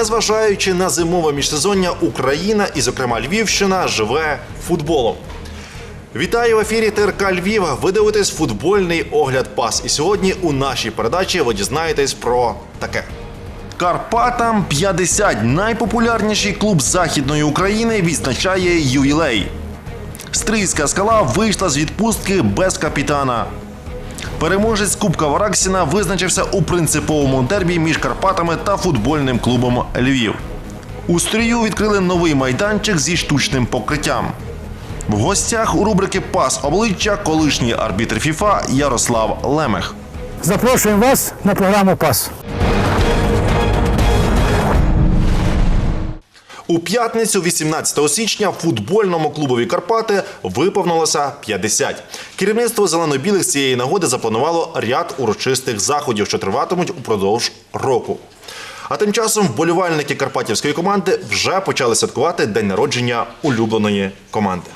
Незважаючи на зимове міжсезоння, Україна і, зокрема, Львівщина живе футболом. Вітаю в ефірі ТРК Львів. Ви дивитесь футбольний огляд пас. І сьогодні у нашій передачі ви дізнаєтесь про таке. Карпатам 50. Найпопулярніший клуб Західної України відзначає ювілей. Стрийська скала вийшла з відпустки без капітана. Переможець Кубка Вараксіна визначився у принциповому дербі між Карпатами та футбольним клубом Львів. У стрію відкрили новий майданчик зі штучним покриттям. В гостях у рубрики Пас обличчя колишній арбітр ФІФА Ярослав Лемех. Запрошуємо вас на програму ПАС. У п'ятницю, 18 січня, футбольному клубові Карпати виповнилося 50. Керівництво зелено-білих з цієї нагоди запланувало ряд урочистих заходів, що триватимуть упродовж року. А тим часом вболівальники карпатівської команди вже почали святкувати день народження улюбленої команди.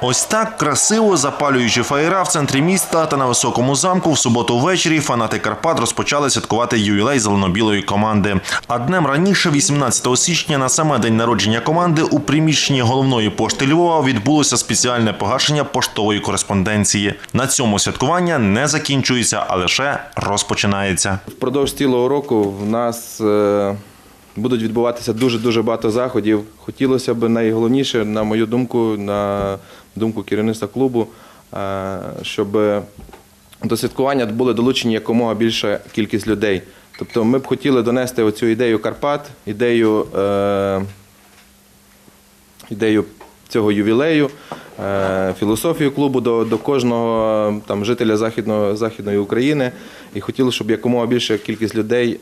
Ось так красиво запалюючи фаєра в центрі міста та на високому замку в суботу ввечері фанати Карпат розпочали святкувати ювілей зеленобілої команди. А днем раніше, 18 січня, на саме день народження команди у приміщенні головної пошти Львова відбулося спеціальне погашення поштової кореспонденції. На цьому святкування не закінчується, а лише розпочинається. Впродовж цілого року в нас е, будуть відбуватися дуже-дуже багато заходів. Хотілося б найголовніше, на мою думку, на думку керівництва клубу, е, щоб до святкування були долучені якомога більша кількість людей. Тобто ми б хотіли донести оцю ідею Карпат, ідею, е, ідею цього ювілею, е, філософію клубу до, до кожного там, жителя Західного, Західної України. І хотіли, щоб якомога більша кількість людей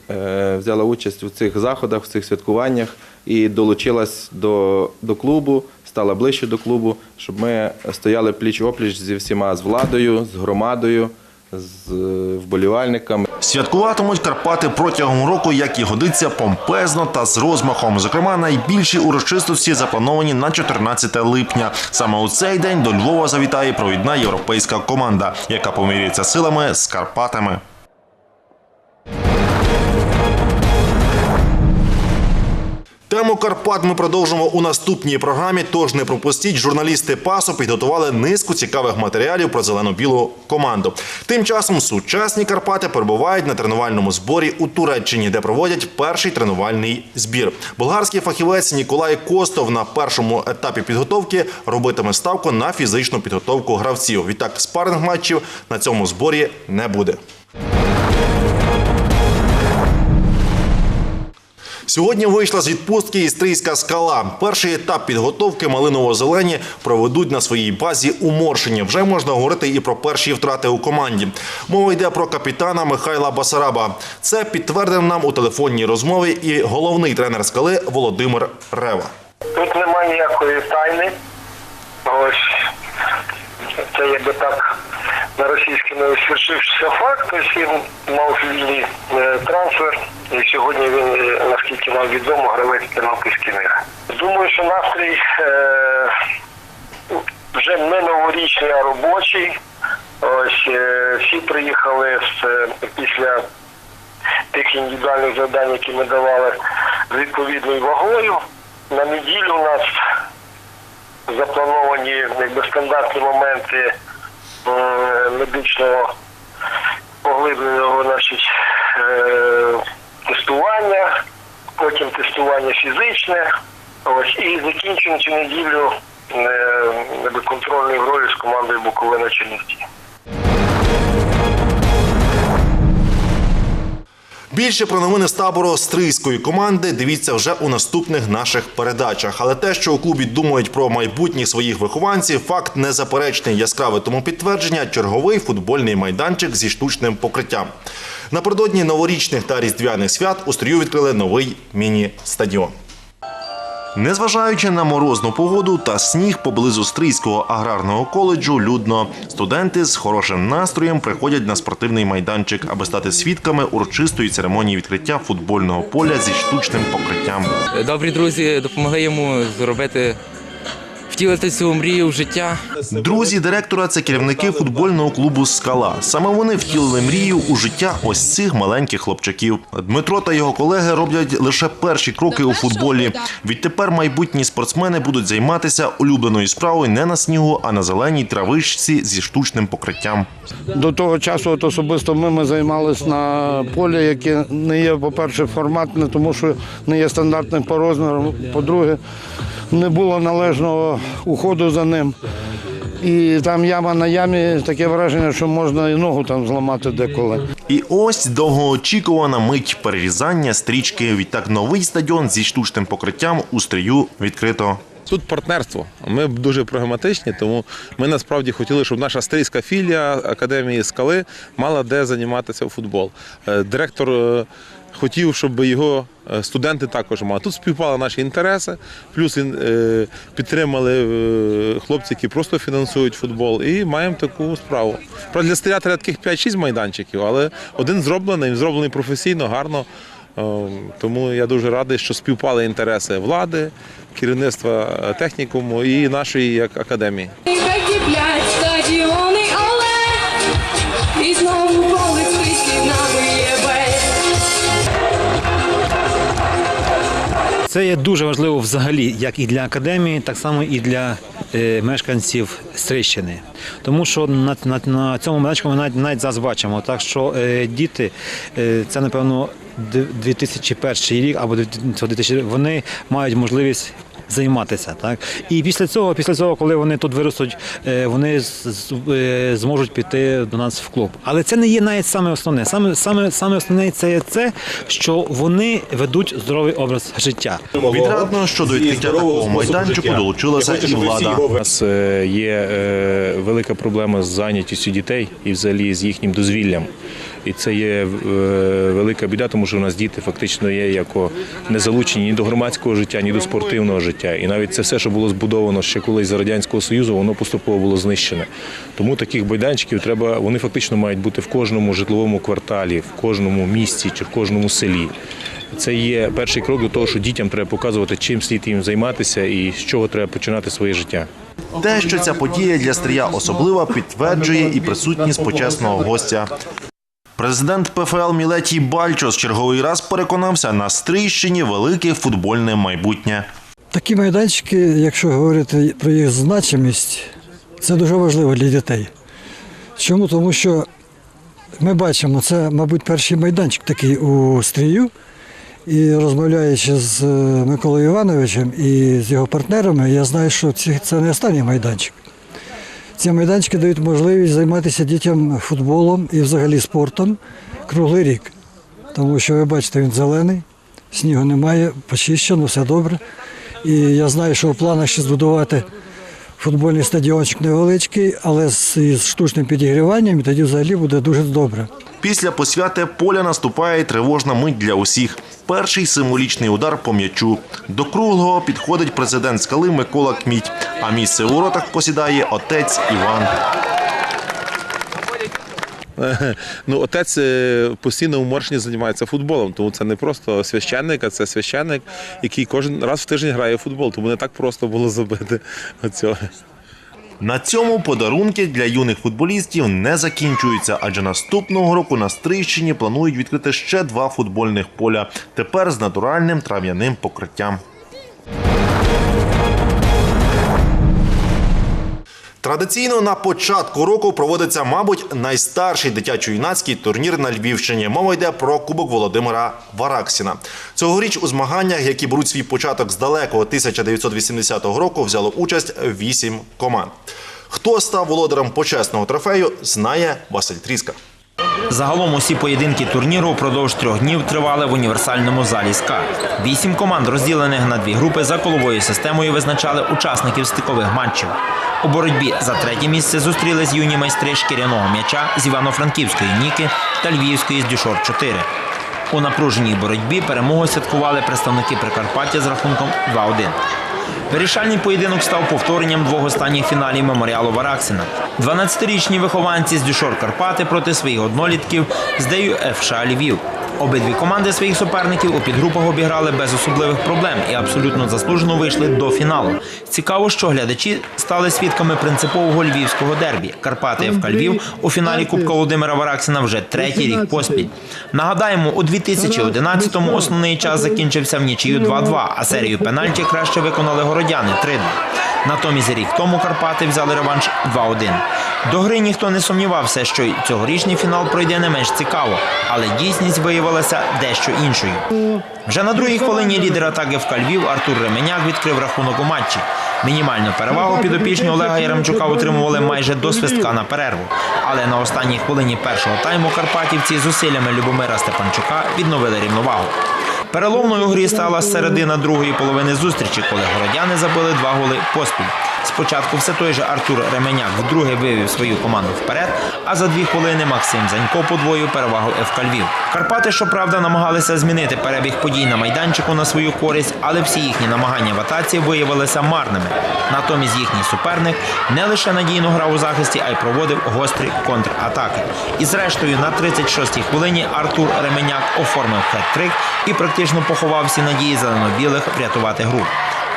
взяла участь у цих заходах, в цих святкуваннях і долучилась до, до клубу, стала ближче до клубу, щоб ми стояли пліч-опліч зі всіма, з владою, з громадою, з е, вболівальниками. Святкуватимуть Карпати протягом року, як і годиться, помпезно та з розмахом. Зокрема, найбільші урочистості заплановані на 14 липня. Саме у цей день до Львова завітає провідна європейська команда, яка поміряється силами з Карпатами. Тему Карпат ми продовжимо у наступній програмі. Тож не пропустіть. Журналісти ПАСО підготували низку цікавих матеріалів про зелено-білу команду. Тим часом сучасні Карпати перебувають на тренувальному зборі у Туреччині, де проводять перший тренувальний збір. Болгарський фахівець Ніколай Костов на першому етапі підготовки робитиме ставку на фізичну підготовку гравців. Відтак спаринг матчів на цьому зборі не буде. Сьогодні вийшла з відпустки Істрийська скала. Перший етап підготовки малиново-зелені проведуть на своїй базі у Моршині. Вже можна говорити і про перші втрати у команді. Мова йде про капітана Михайла Басараба. Це підтвердив нам у телефонній розмові і головний тренер скали Володимир Рева. Тут немає ніякої тайни. Ось це якби так на російському свершився факт. Тобто він мав вільний е, трансфер, і сьогодні він, е, наскільки нам відомо, гравець Тернопільський мир. Думаю, що настрій е, вже не новорічний, а робочий. Ось е, всі приїхали з е, після тих індивідуальних завдань, які ми давали з відповідною вагою. На неділю у нас заплановані якби, стандартні моменти медичного поглибленого значить, е, тестування, потім тестування фізичне. Ось, і закінчуємо цю неділю е, контрольною грою з командою Буковина Чернівці. Більше про новини з табору стрийської команди дивіться вже у наступних наших передачах. Але те, що у клубі думають про майбутніх своїх вихованців, факт незаперечний, яскраве тому підтвердження черговий футбольний майданчик зі штучним покриттям. Напередодні новорічних та різдвяних свят у стрію відкрили новий міні-стадіон. Незважаючи на морозну погоду та сніг поблизу Стрийського аграрного коледжу, людно студенти з хорошим настроєм приходять на спортивний майданчик, аби стати свідками урочистої церемонії відкриття футбольного поля зі штучним покриттям. Добрі друзі допомагаємо зробити, втілити цю мрію в життя. Друзі директора це керівники футбольного клубу Скала. Саме вони втілили мрію у життя ось цих маленьких хлопчаків. Дмитро та його колеги роблять лише перші кроки у футболі. Відтепер майбутні спортсмени будуть займатися улюбленою справою не на снігу, а на зеленій травичці зі штучним покриттям. До того часу от особисто ми, ми займалися на полі, яке не є, по-перше, форматне, тому що не є стандартним по розміру. По-друге, не було належного уходу за ним. І там яма на ямі, таке враження, що можна і ногу там зламати деколи. І ось довгоочікувана мить перерізання стрічки. Відтак новий стадіон зі штучним покриттям у стрію відкрито. Тут партнерство. Ми дуже прагматичні, тому ми насправді хотіли, щоб наша стрийська філія академії скали мала де займатися в футбол. Е, Директор е, хотів, щоб його е, студенти також мали. Тут співпали наші інтереси, плюс е, підтримали е, хлопці, які просто фінансують футбол, і маємо таку справу. Правда, для стріля таких 5-6 майданчиків, але один зроблений, зроблений професійно, гарно. Тому я дуже радий, що співпали інтереси влади, керівництва технікуму і нашої як академії. Це є дуже важливо взагалі, як і для академії, так само і для е, мешканців Стрищини. Тому що на, на, на цьому майданчику ми навіть, навіть зараз бачимо, так що е, діти, е, це напевно д- 2001 рік або 2000, вони мають можливість. Займатися так і після цього, після цього, коли вони тут виростуть, е, вони е, зможуть піти до нас в клуб. Але це не є навіть саме основне. Саме саме саме основне це є це, що вони ведуть здоровий образ життя. Відрадно, що до відкриття такого майданчику долучилася і влада. У нас е, є велика проблема з зайнятістю дітей і взагалі з їхнім дозвіллям. І це є велика біда, тому що у нас діти фактично є яко не залучені ні до громадського життя, ні до спортивного життя. І навіть це все, що було збудовано ще колись за радянського союзу, воно поступово було знищене. Тому таких майданчиків треба, вони фактично мають бути в кожному житловому кварталі, в кожному місті чи в кожному селі. Це є перший крок до того, що дітям треба показувати, чим слід їм займатися і з чого треба починати своє життя. Те, що ця подія для стрія особлива, підтверджує і присутність почесного гостя. Президент ПФЛ Мілетій Бальчос черговий раз переконався на Стрийщині велике футбольне майбутнє. Такі майданчики, якщо говорити про їх значимість, це дуже важливо для дітей. Чому? Тому що ми бачимо, це, мабуть, перший майданчик такий у стрію. І розмовляючи з е, Миколою Івановичем і з його партнерами, я знаю, що це не останній майданчик. Ці майданчики дають можливість займатися дітям футболом і взагалі спортом круглий рік. Тому що ви бачите, він зелений, снігу немає, почищено, все добре. І я знаю, що в планах ще збудувати футбольний стадіончик невеличкий, але з, із штучним підігріванням, і тоді взагалі буде дуже добре. Після посвяти поля наступає тривожна мить для усіх. Перший символічний удар по м'ячу. До круглого підходить президент скали Микола Кміть, а місце у воротах посідає отець Іван. Ну, отець е, постійно у Моршині займається футболом, тому це не просто священник, а це священник, який кожен раз в тиждень грає в футбол, тому не так просто було забити оцього. На цьому подарунки для юних футболістів не закінчуються, адже наступного року на Стрийщині планують відкрити ще два футбольних поля. Тепер з натуральним трав'яним покриттям. Традиційно на початку року проводиться, мабуть, найстарший дитячо-юнацький турнір на Львівщині. Мова йде про Кубок Володимира Вараксіна. Цьогоріч у змаганнях, які беруть свій початок з далекого 1980 року, взяло участь вісім команд. Хто став володарем почесного трофею, знає Василь Тріска. Загалом усі поєдинки турніру впродовж трьох днів тривали в універсальному залі СКА. Вісім команд, розділених на дві групи за коловою системою, визначали учасників стикових матчів. У боротьбі за третє місце зустрілись юні майстри шкіряного м'яча з Івано-Франківської Ніки та Львівської з Дюшор 4. У напруженій боротьбі перемогу святкували представники Прикарпаття з рахунком 2-1. Вирішальний поєдинок став повторенням двох останніх фіналів меморіалу Вараксина. 12-річні вихованці з Дюшор Карпати проти своїх однолітків з Дею ФШ Львів. Обидві команди своїх суперників у підгрупах обіграли без особливих проблем і абсолютно заслужено вийшли до фіналу. Цікаво, що глядачі стали свідками принципового львівського дербі. Карпати ФК Львів у фіналі Кубка Володимира Вараксина вже третій рік поспіль. Нагадаємо, у 2011-му основний час закінчився в нічию 2-2, а серію пенальті краще виконали городяни 3-2. Натомість рік тому Карпати взяли реванш 2-1. До гри ніхто не сумнівався, що й цьогорічний фінал пройде не менш цікаво, але дійсність виявилася дещо іншою. Вже на другій хвилині лідер атаки в Львів Артур Ременяк відкрив рахунок у матчі. Мінімальну перевагу підопічні Олега Яремчука отримували майже до свистка на перерву. Але на останній хвилині першого тайму карпатівці зусиллями Любомира Степанчука відновили рівновагу. Переломною у грі стала середина другої половини зустрічі, коли городяни забили два голи поспіль. Спочатку все той же Артур Ременяк вдруге вивів свою команду вперед, а за дві хвилини Максим Занько подвоїв перевагу ФК Львів. Карпати, щоправда, намагалися змінити перебіг подій на майданчику на свою користь, але всі їхні намагання в атаці виявилися марними. Натомість їхній суперник не лише надійно грав у захисті, а й проводив гострі контратаки. І зрештою на 36-й хвилині Артур Ременяк оформив хет-трик і практично поховав всі надії зелено-білих врятувати гру.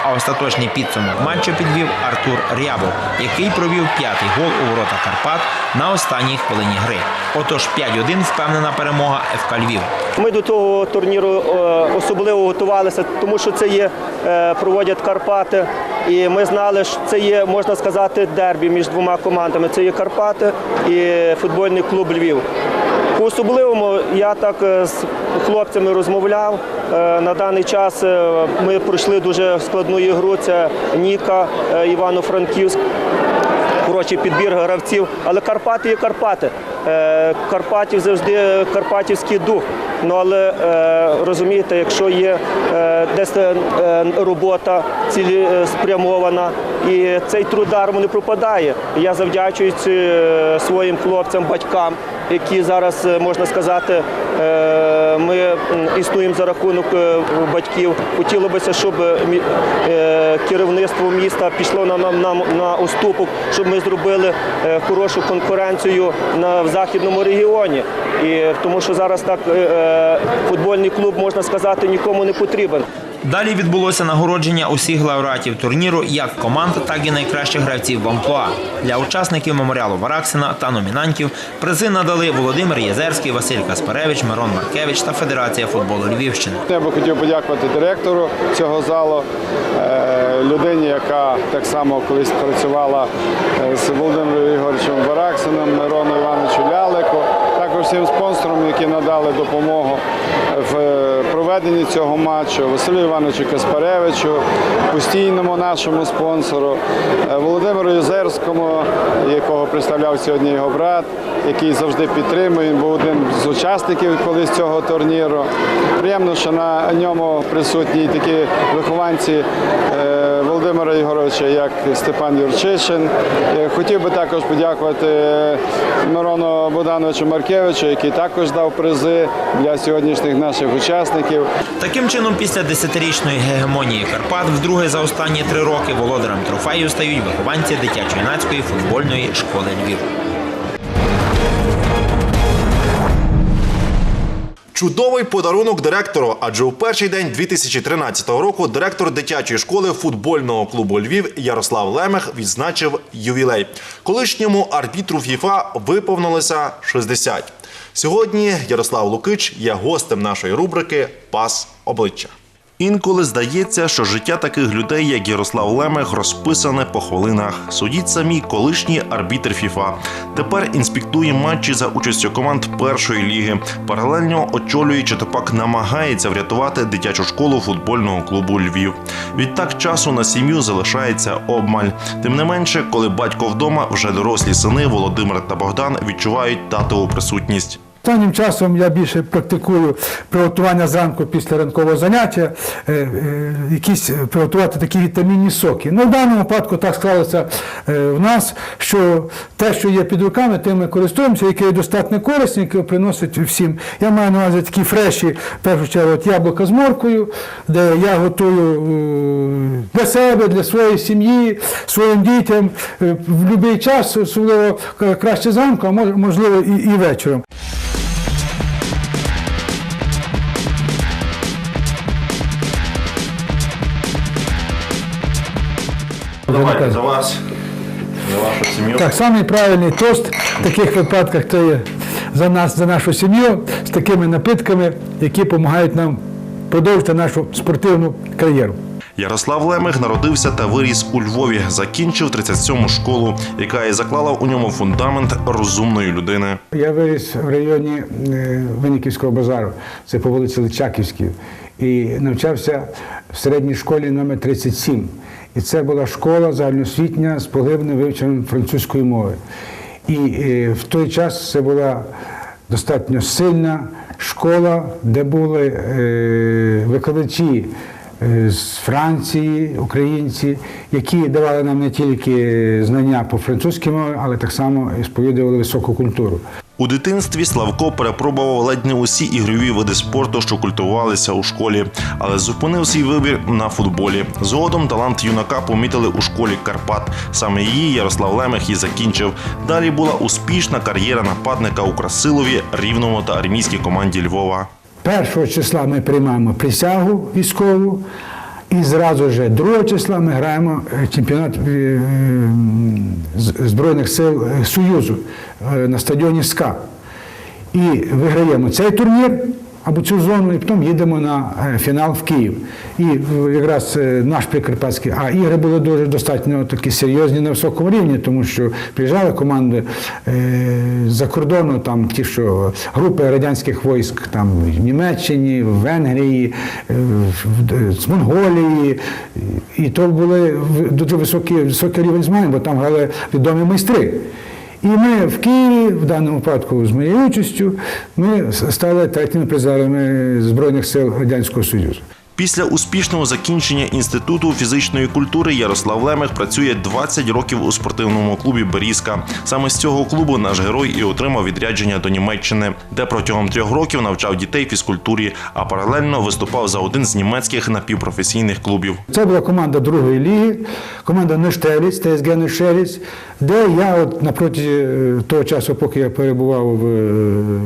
А остаточний підсумок матчу підвів Артур Рябов, який провів п'ятий гол у ворота Карпат на останній хвилині гри. Отож 5-1 впевнена перемога ФК Львів. Ми до того турніру е, особливо готувалися, тому що це є е, проводять Карпати, і ми знали, що це є, можна сказати, дербі між двома командами. Це є Карпати і футбольний клуб Львів. По особливому я так е, з хлопцями розмовляв. Е, На даний час е, ми пройшли дуже складну ігру. Це Ніка, е, Івано-Франківськ коротше, підбір гравців. Але Карпати є Карпати. Карпатів завжди карпатівський дух. Ну але розумієте, якщо є десь робота цілеспрямована, і цей труд даром не пропадає. Я завдячую своїм хлопцям, батькам, які зараз е, можна сказати, е, ми існуємо за рахунок е, батьків. Хотілося б, щоб керівництво міста пішло на, на, уступок, щоб ми зробили хорошу конкуренцію в західному регіоні. Тому що зараз так футбольний клуб, можна сказати, нікому не потрібен. Далі відбулося нагородження усіх лауреатів турніру, як команд, так і найкращих гравців в амплуа. Для учасників меморіалу Вараксина та номінантів призи надали Володимир Єзерський, Василь Каспаревич, Мирон Маркевич та Федерація футболу Львівщини. Я би хотів подякувати директору цього залу, е, людині, яка так само колись працювала е, з Володимиром Ігоровичем Бараксином, Мирону Івановичу Лялику, також всім спонсорам, які надали допомогу в е, проведенні цього матчу, Василю Івановичу Каспаревичу, постійному нашому спонсору, е, Володимиру Юзерському, якого представляв сьогодні його брат, який завжди підтримує. Він був один з учасників колись цього турніру. Приємно, що на ньому присутні такі вихованці е, Володимира Ігоровича, як Степан Юрчишин. Е, Хотів би також подякувати е, Мирону Богдановичу Маркевичу, який також дав призи для сьогоднішніх наших учасників. Таким чином, після десятирічної гегемонії Карпат, вдруге за останні три роки володарем трофею стають вихованці дитячо-юнацької футбольної школи Львів. Чудовий подарунок директору, адже у перший день 2013 року директор дитячої школи футбольного клубу Львів Ярослав Лемех відзначив ювілей. Колишньому арбітру ФІФА виповнилося 60. Сьогодні Ярослав Лукич є гостем нашої рубрики Пас обличчя. Інколи здається, що життя таких людей, як Ярослав Лемех, розписане по хвилинах. Судіть самі, колишній арбітр ФІФА. Тепер інспектує матчі за участю команд першої ліги. Паралельно очолює чи то пак намагається врятувати дитячу школу футбольного клубу Львів. Відтак часу на сім'ю залишається обмаль. Тим не менше, коли батько вдома, вже дорослі сини Володимир та Богдан відчувають татову присутність. Останнім часом я більше практикую приготування зранку після ранкового заняття, е, е, якісь приготувати такі вітамінні соки. Ну, в даному випадку так склалося е, в нас, що те, що є під руками, тим ми користуємося, яке є достатньо корисне, яке приносить всім. Я маю на увазі такі фреші, в першу чергу, от яблука з моркою, де я готую е, для себе, для своєї сім'ї, своїм дітям е, в будь-який час, особливо е, краще зранку, а можливо і, і вечором. Давайте за вас, за вашу сім'ю. Так, самий правильний тост в таких випадках це є за нас, за нашу сім'ю з такими напитками, які допомагають нам продовжити нашу спортивну кар'єру. Ярослав Лемех народився та виріс у Львові. Закінчив 37-му школу, яка і заклала у ньому фундамент розумної людини. Я виріс в районі е, Винниківського базару, це по вулиці Личаківській, і навчався в середній школі номер 37. І це була школа загальноосвітня з поглибленим вивченням французької мови. І е, в той час це була достатньо сильна школа, де були е, викладачі е, з Франції, українці, які давали нам не тільки знання по французькій мові, але так само і сповідували високу культуру. У дитинстві Славко перепробував ледь не усі ігрові види спорту, що культувалися у школі, але зупинив свій вибір на футболі. Згодом талант юнака помітили у школі Карпат. Саме її Ярослав Лемех і закінчив. Далі була успішна кар'єра нападника у Красилові, Рівному та армійській команді Львова. Першого числа ми приймаємо присягу військову, і зразу ж 2 числа ми граємо е, чемпіонат е, е, Збройних сил Союзу на стадіоні СКА. І виграємо цей турнір або цю зону, і потім їдемо на е, фінал в Київ. І е, якраз е, наш Прикарпатський, а ігри були дуже достатньо такі серйозні на високому рівні, тому що приїжджали команди за кордону, там ті, що групи радянських військ там в Німеччині, в Венгрії, з Монголії. І то були дуже високий, високий рівень змагань, бо там грали відомі майстри. І ми в Києві, в даному випадку з моєю участю, ми стали третіми призерами Збройних сил Радянського Союзу. Після успішного закінчення інституту фізичної культури Ярослав Лемех працює 20 років у спортивному клубі Берізка. Саме з цього клубу наш герой і отримав відрядження до Німеччини, де протягом трьох років навчав дітей фізкультурі, а паралельно виступав за один з німецьких напівпрофесійних клубів. Це була команда другої ліги, команда Нештеліць, ТСГ Нештеліць, де я от напроти е, того часу, поки я перебував в е,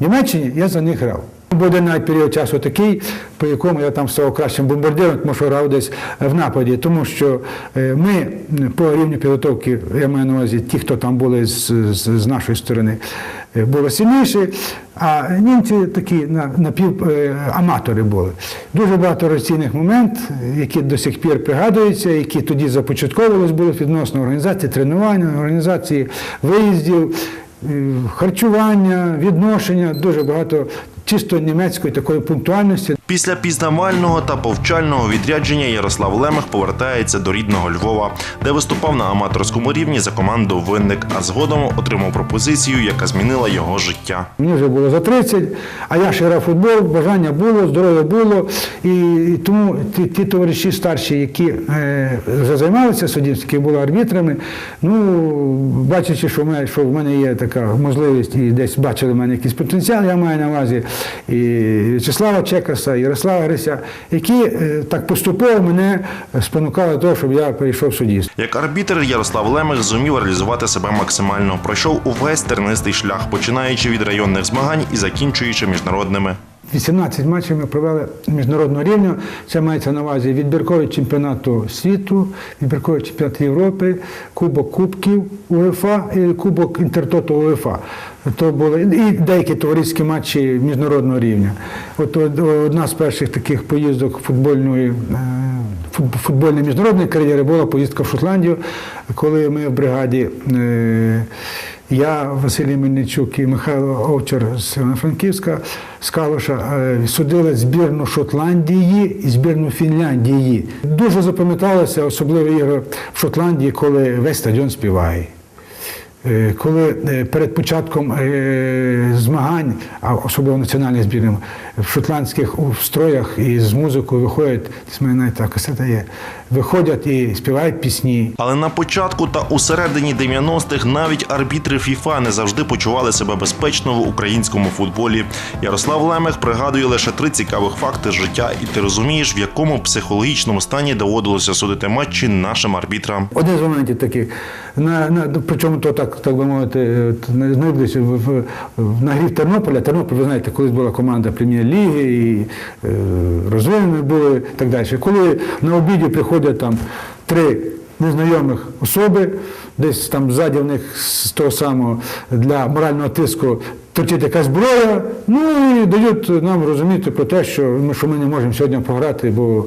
Німеччині, я за них грав. Один навіть період часу такий, по якому я там став кращим бомбардиром, тому що грав десь в нападі. Тому що е, ми по рівню підготовки, я маю на увазі ті, хто там були з, з, з нашої сторони, е, були сильніші, а німці такі на, напіваматори були. Дуже багато раційних моментів, які до сих пір пригадуються, які тоді започатковувалися були відносно організації тренувань, організації виїздів, е, харчування, відношення, дуже багато чисто німецької такої пунктуальності. Після пізнавального та повчального відрядження Ярослав Лемех повертається до рідного Львова, де виступав на аматорському рівні за команду Винник, а згодом отримав пропозицію, яка змінила його життя. Мені вже було за 30, а я ще грав футбол, бажання було, здоров'я було. І, тому ті, ті товариші старші, які вже займалися суддівськими, були арбітрами, ну, бачачи, що в, мене, що в мене є така можливість і десь бачили в мене якийсь потенціал, я маю на увазі і В'ячеслава Чекаса, Ярослава Рися, які е, так поступово мене спонукали до того, щоб я прийшов суддівство. Як арбітер Ярослав Лемех зумів реалізувати себе максимально. Пройшов увесь тернистий шлях, починаючи від районних змагань і закінчуючи міжнародними. 18 матчів ми провели міжнародного рівня. Це мається на увазі відбірковий чемпіонату світу, відбірковий чемпіонат Європи, Кубок Кубків УЄФА і Кубок Інтертото УЄФА. То були і деякі товариські матчі міжнародного рівня. От одна з перших таких поїздок футбольної, е, футбольної міжнародної кар'єри була поїздка в Шотландію, коли ми в бригаді. Я, Василій Мельничук і Михайло Овчар з Івано-Франківська, з Калуша, е, судили збірну Шотландії і збірну Фінляндії. Дуже запам'яталося особливо ігри в Шотландії, коли весь стадіон співає. Е, Коли е, перед початком змагань, а особливо національних збірних, в шотландських строях і з музикою виходять, десь мене навіть та касета є, виходять і співають пісні. Але на початку та у середині 90-х навіть арбітри ФІФА не завжди почували себе безпечно в українському футболі. Ярослав Лемех пригадує лише три цікавих факти з життя, і ти розумієш, в якому психологічному стані доводилося судити матчі нашим арбітрам. Один з моментів таких, на, на, причому то так, так би мовити, от, в, в, в, на грі Тернополя. Тернопіль, ви знаєте, колись була команда прем'єр-ліги, і е, розвинені були і так далі. Коли на обіді приходять там три незнайомих особи, десь там ззаді в них з того самого для морального тиску торчить якась зброя, ну і дають нам розуміти про те, що ми, що ми не можемо сьогодні пограти, бо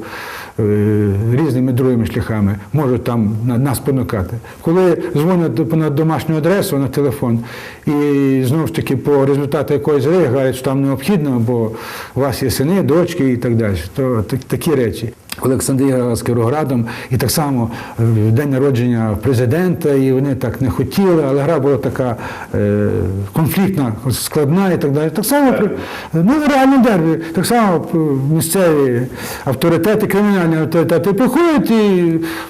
різними другими шляхами можуть там нас понукати. Коли дзвонять на домашню адресу на телефон, і знову ж таки по результату якоїсь говорять, що там необхідно, бо у вас є сини, дочки і так далі, то так- такі речі. Коли Олександр грав з Кіровоградом, і так само е, в день народження президента, і вони так не хотіли, але гра була така е, конфліктна, складна і так далі. Так само ну, реально дербі, так само е, місцеві авторитети, кримінальні авторитети приходять і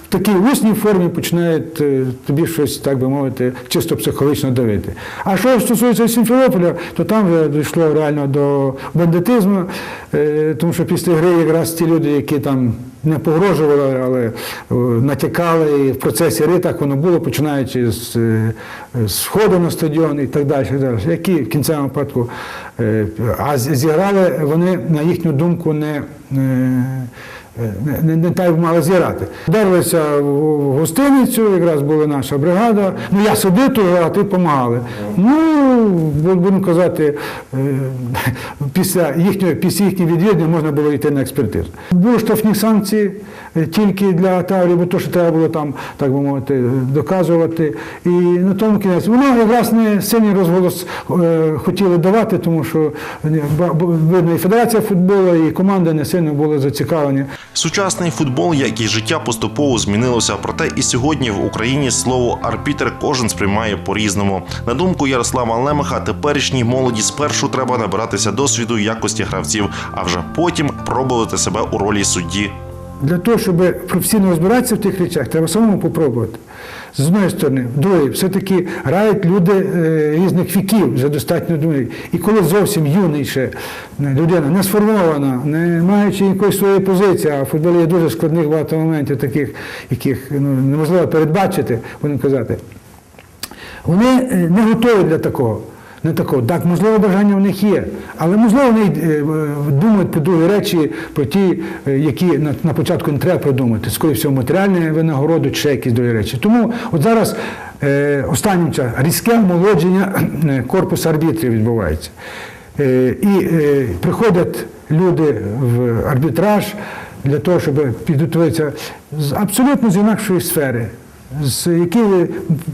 в такій усній формі починають е, тобі щось, так би мовити, чисто психологічно давити. А що стосується Сімферополя, то там вже дійшло реально до бандитизму, е, тому що після гри якраз ті люди, які там не погрожували, але е, натякали і в процесі ритак воно було, починаючи з, сходу на стадіон і так далі, так далі, які в кінцевому випадку. е, А зіграли вони, на їхню думку, не. Не, не, так мали зіграти. Вдерлися в гостиницю, якраз була наша бригада. Ну я то, а ти допомагали. Ну, будемо казати, е, після їхнього після їхнього відвідування можна було йти на експертизу. Були штрафні санкції е, тільки для таврів, бо то, що треба було там, так би мовити, доказувати. І на тому кінець воно якраз не сильний розголос е, хотіли давати, тому що видно, і Федерація футболу, і команда не сильно були зацікавлені. Сучасний футбол, як і життя, поступово змінилося. Проте і сьогодні в Україні слово арбітер кожен сприймає по-різному. На думку Ярослава Лемеха, теперішній молоді спершу треба набиратися досвіду якості гравців, а вже потім пробувати себе у ролі судді. Для того, щоб професійно розбиратися в тих речах, треба самому попробувати. З одної сторони, друге, все-таки грають люди е, різних віків, вже достатньо дуже. І коли зовсім юний ще людина, не сформована, не маючи якоїсь своєї позиції, а в футболі є дуже складних багато моментів, таких, яких ну, неможливо передбачити, будемо казати, вони е, не готові для такого. Не такого. Так, можливо, бажання в них є, але можливо вони е, думають про другі речі, про ті, е, які на, на початку не треба продумати. Скоріше всього, матеріальне винагороду чи ще якісь другі речі. Тому от зараз е, останнім часом різке омолодження е, корпусу арбітрів відбувається. Е, і е, приходять люди в арбітраж для того, щоб підготуватися з абсолютно з інакшої сфери з які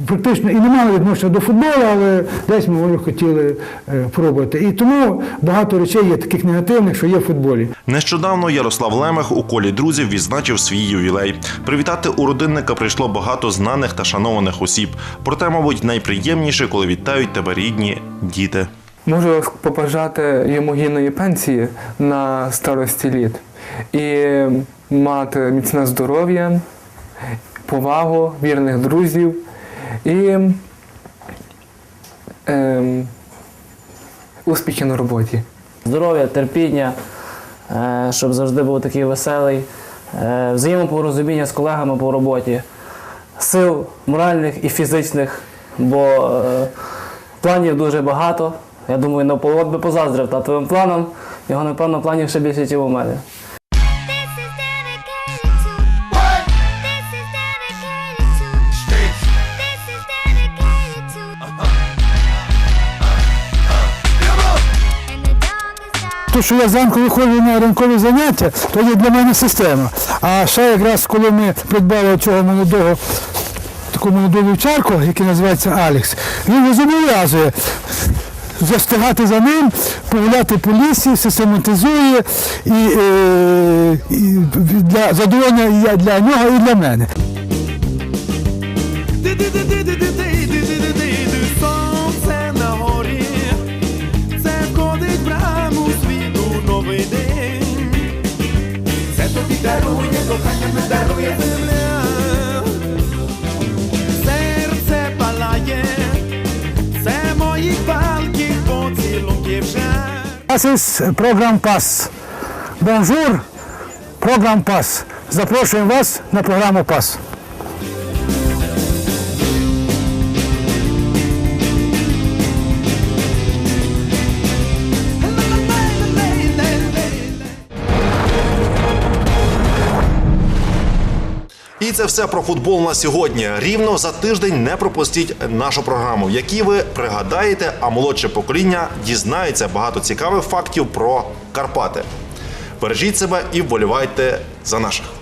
практично і не мали відношення до футболу, але десь ми може хотіли е, пробувати. І тому багато речей є таких негативних, що є в футболі. Нещодавно Ярослав Лемех у колі друзів відзначив свій ювілей. Привітати у родинника прийшло багато знаних та шанованих осіб. Проте, мабуть, найприємніше, коли вітають тебе рідні діти. Можу побажати йому гідної пенсії на старості літ і мати міцне здоров'я, повагу, вірних друзів і ем, успіхи на роботі. Здоров'я, терпіння, е, щоб завжди був такий веселий, е, взаємопорозуміння з колегами по роботі, сил моральних і фізичних, бо е, планів дуже багато. Я думаю, Наполеон би позаздрив татовим планам. Його, напевно, планів ще більше, ніж у мене. То, що я зранку виходжу на ранкові заняття, то є для мене система. А ще якраз коли ми придбали цього молодого таку молоду вівчарку, який називається Алекс, він зобов'язує застигати за ним, погуляти по лісі, систематизує і, е, і для задоволення для нього і для мене. Das ist Program Pass. Bonjour, Program Pass. Запрошуємо вас на програму Пас. Це все про футбол на сьогодні. Рівно за тиждень не пропустіть нашу програму, в якій ви пригадаєте, а молодше покоління дізнається багато цікавих фактів про Карпати. Бережіть себе і вболівайте за наших.